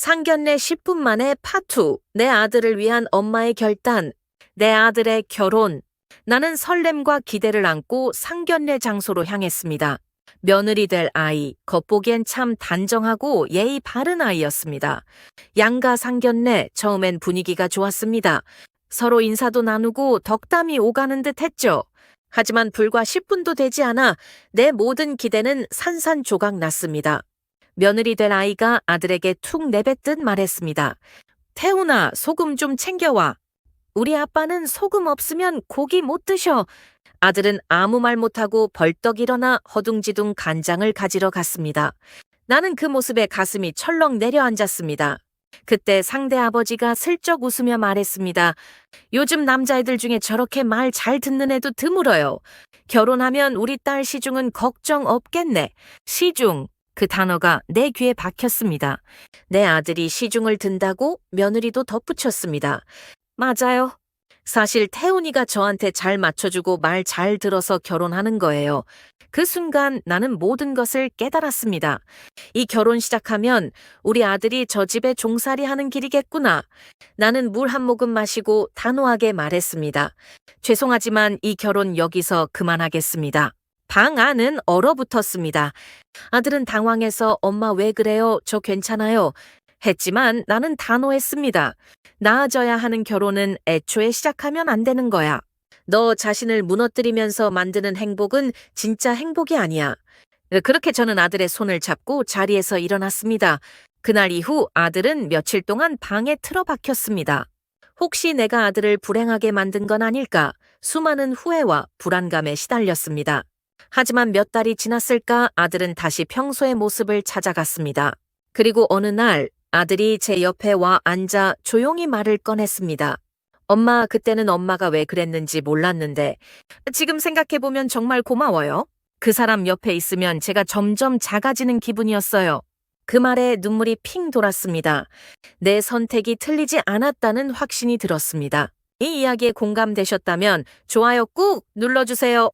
상견례 10분 만에 파투, 내 아들을 위한 엄마의 결단, 내 아들의 결혼. 나는 설렘과 기대를 안고 상견례 장소로 향했습니다. 며느리 될 아이, 겉보기엔 참 단정하고 예의 바른 아이였습니다. 양가 상견례, 처음엔 분위기가 좋았습니다. 서로 인사도 나누고 덕담이 오가는 듯 했죠. 하지만 불과 10분도 되지 않아 내 모든 기대는 산산조각 났습니다. 며느리 될 아이가 아들에게 툭 내뱉듯 말했습니다. 태훈아, 소금 좀 챙겨와. 우리 아빠는 소금 없으면 고기 못 드셔. 아들은 아무 말 못하고 벌떡 일어나 허둥지둥 간장을 가지러 갔습니다. 나는 그 모습에 가슴이 철렁 내려앉았습니다. 그때 상대 아버지가 슬쩍 웃으며 말했습니다. 요즘 남자애들 중에 저렇게 말 잘 듣는 애도 드물어요. 결혼하면 우리 딸 시중은 걱정 없겠네. 시중. 그 단어가 내 귀에 박혔습니다. 내 아들이 시중을 든다고 며느리도 덧붙였습니다. 맞아요. 사실 태훈이가 저한테 잘 맞춰주고 말 잘 들어서 결혼하는 거예요. 그 순간 나는 모든 것을 깨달았습니다. 이 결혼 시작하면 우리 아들이 저 집에 종살이 하는 길이겠구나. 나는 물 한 모금 마시고 단호하게 말했습니다. 죄송하지만 이 결혼 여기서 그만하겠습니다. 방 안은 얼어붙었습니다. 아들은 당황해서 엄마 왜 그래요? 저 괜찮아요. 했지만 나는 단호했습니다. 나아져야 하는 결혼은 애초에 시작하면 안 되는 거야. 너 자신을 무너뜨리면서 만드는 행복은 진짜 행복이 아니야. 그렇게 저는 아들의 손을 잡고 자리에서 일어났습니다. 그날 이후 아들은 며칠 동안 방에 틀어박혔습니다. 혹시 내가 아들을 불행하게 만든 건 아닐까? 수많은 후회와 불안감에 시달렸습니다. 하지만 몇 달이 지났을까 아들은 다시 평소의 모습을 찾아갔습니다. 그리고 어느 날 아들이 제 옆에 와 앉아 조용히 말을 꺼냈습니다. 엄마, 그때는 엄마가 왜 그랬는지 몰랐는데 지금 생각해보면 정말 고마워요. 그 사람 옆에 있으면 제가 점점 작아지는 기분이었어요. 그 말에 눈물이 핑 돌았습니다. 내 선택이 틀리지 않았다는 확신이 들었습니다. 이 이야기에 공감되셨다면 좋아요 꾹 눌러주세요.